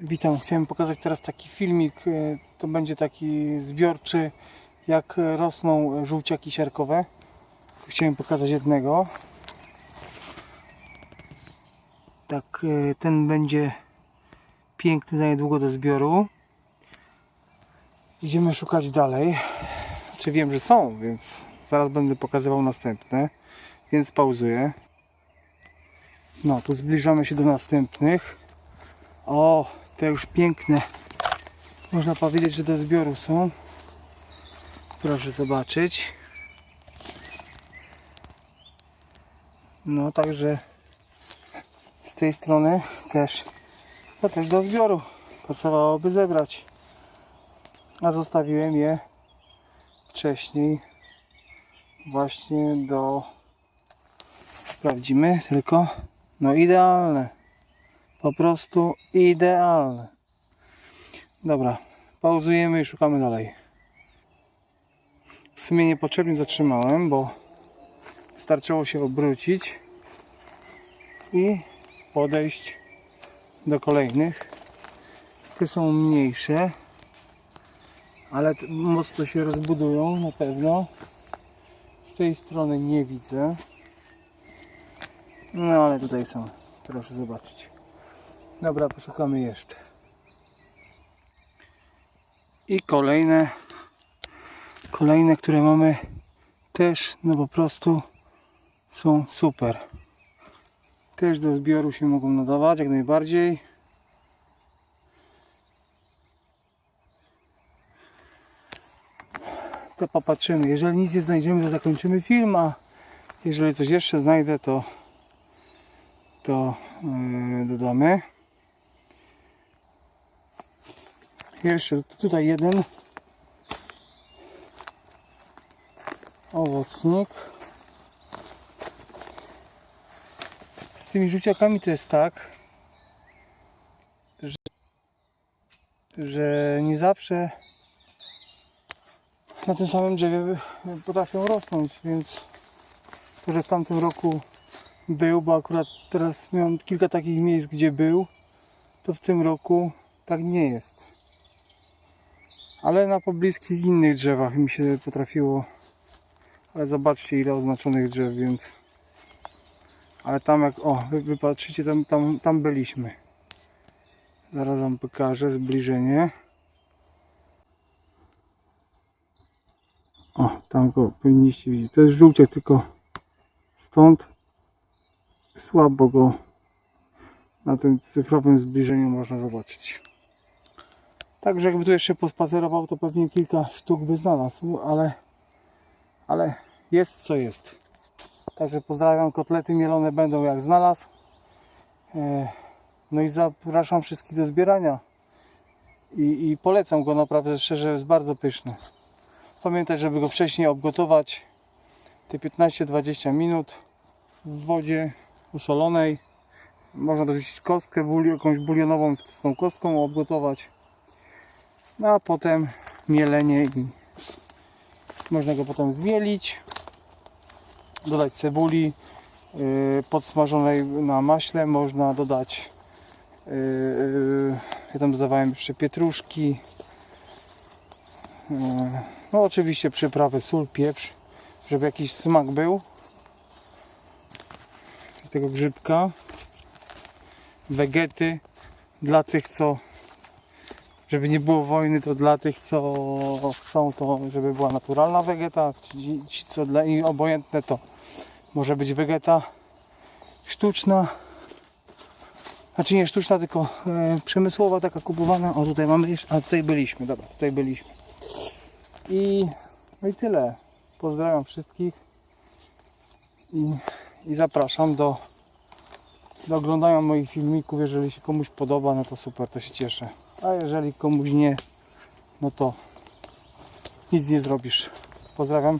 Witam, chciałem pokazać teraz taki filmik, e, to będzie taki zbiorczy, jak rosną żółciaki siarkowe. Chciałem pokazać jednego. Tak, e, ten będzie piękny za niedługo do zbioru. Idziemy szukać dalej. Czy wiem, że są, więc zaraz będę pokazywał następne, więc pauzuję. No, tu zbliżamy się do następnych. O, te już piękne. Można powiedzieć, że do zbioru są. Proszę zobaczyć. No, także z tej strony też, to też do zbioru. Pasowałoby zebrać. A zostawiłem je wcześniej właśnie do sprawdzimy tylko no idealne po prostu idealne. Dobra, pauzujemy i szukamy dalej. W sumie niepotrzebnie zatrzymałem, bo wystarczyło się obrócić i podejść do kolejnych. Te są mniejsze, ale mocno się rozbudują na pewno. Z tej strony nie widzę. No ale tutaj są. Proszę zobaczyć. Dobra, poszukamy jeszcze. I kolejne, kolejne, które mamy też, no po prostu są super. Też do zbioru się mogą nadawać, jak najbardziej. To popatrzymy. Jeżeli nic nie znajdziemy, to zakończymy film, a jeżeli coś jeszcze znajdę, to to yy, dodamy. Jeszcze tutaj jeden owocnik. Z tymi żółciakami to jest tak, że, że nie zawsze na tym samym drzewie potrafią rosnąć, więc to, że w tamtym roku był, bo akurat teraz miałem kilka takich miejsc, gdzie był, to w tym roku tak nie jest. Ale na pobliskich innych drzewach mi się potrafiło. Ale zobaczcie ile oznaczonych drzew, więc. Ale tam jak. O, wy, tam, tam, tam byliśmy. Zaraz wam pokażę zbliżenie. O, tam go powinniście widzieć. To jest żółciak, tylko stąd słabo go na tym cyfrowym zbliżeniu można zobaczyć. Także jakby tu jeszcze pospacerował, to pewnie kilka sztuk by znalazł, ale, ale jest co jest. Także pozdrawiam, kotlety mielone będą jak znalazł. E, No i zapraszam wszystkich do zbierania. I, I polecam go naprawdę szczerze, jest bardzo pyszny. Pamiętaj, żeby go wcześniej obgotować. Te 15-20 minut w wodzie usolonej. Można dorzucić kostkę, jakąś bulionową z tą kostką obgotować. No a potem mielenie i można go potem zmielić. Dodać cebuli yy, podsmażonej na maśle. Można dodać yy, yy, ja tam dodawałem jeszcze pietruszki. No oczywiście przyprawy, sól, pieprz, żeby jakiś smak był tego grzybka wegety dla tych co żeby nie było wojny to dla tych co chcą to żeby była naturalna wegeta ci, ci co dla nich obojętne to może być wegeta sztuczna znaczy nie sztuczna tylko e, przemysłowa taka kupowana o tutaj mamy jeszcze a tutaj byliśmy dobra tutaj byliśmy i no i tyle pozdrawiam wszystkich i i zapraszam do, do oglądania moich filmików. Jeżeli się komuś podoba, no to super, to się cieszę. A jeżeli komuś nie, no to nic nie zrobisz. Pozdrawiam.